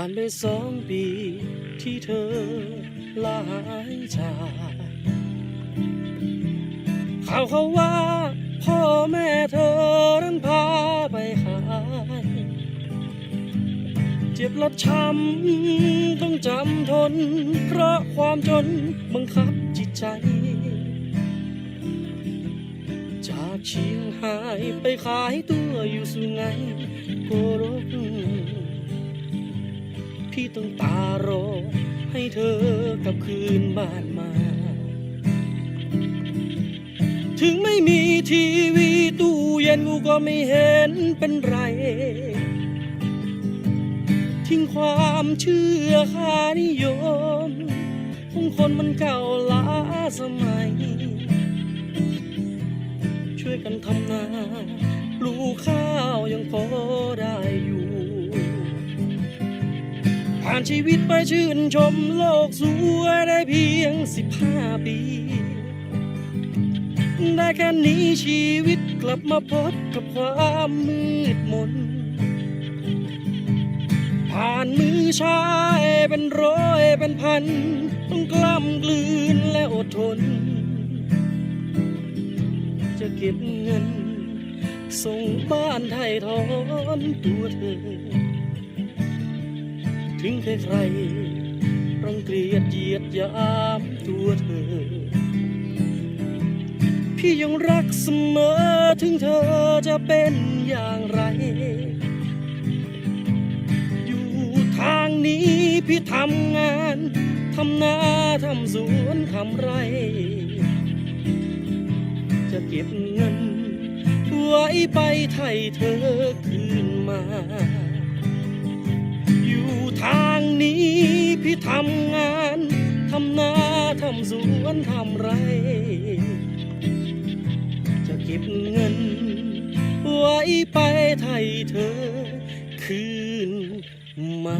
ผ่านไปสองปีที่เธอลาหายจากข่าวเขาว่า พ่อแม่เธอนั้นพาไปขายเจ็บและช้ำต้องจำทน เพราะความจนบังคับจิตใจ จากเชียงหายไปขายตัวอยู่สุไงโกรก พี่ต้องตารอให้เธอกลับคืนบ้านมา ถึงไม่มีทีวีตู้เย็นกูก็ไม่เห็นเป็นไร ทิ้งความเชื่อค่านิยมของคนมันเก่าล้าสมัย ช่วยกันทำนาปลูกข้าวยังพอได้อยู่ ผ่านชีวิตไปชื่นชมโลกสวยได้เพียงสิบห้าปี ได้แค่นี้ชีวิตกลับมาพบกับความมืดมน ผ่านมือชายเป็นร้อยเป็นพัน ต้องกล้ำกลืนและอดทน จะเก็บเงิน ส่งบ้านไทยทอนตัวเธอ ถึงใครๆรังเกียจเยียดยามตัวเธอ พี่ยังรักเสมอถึงเธอจะเป็นอย่างไร อยู่ทางนี้พี่ทำงานทำนาทำสวนทำไร จะเก็บเงินไว้ไปไทยเธอ พี่ทำงานทำนาทำสวนทำไร จะเก็บเงิน ไว้ไปไทยเธอคืนมา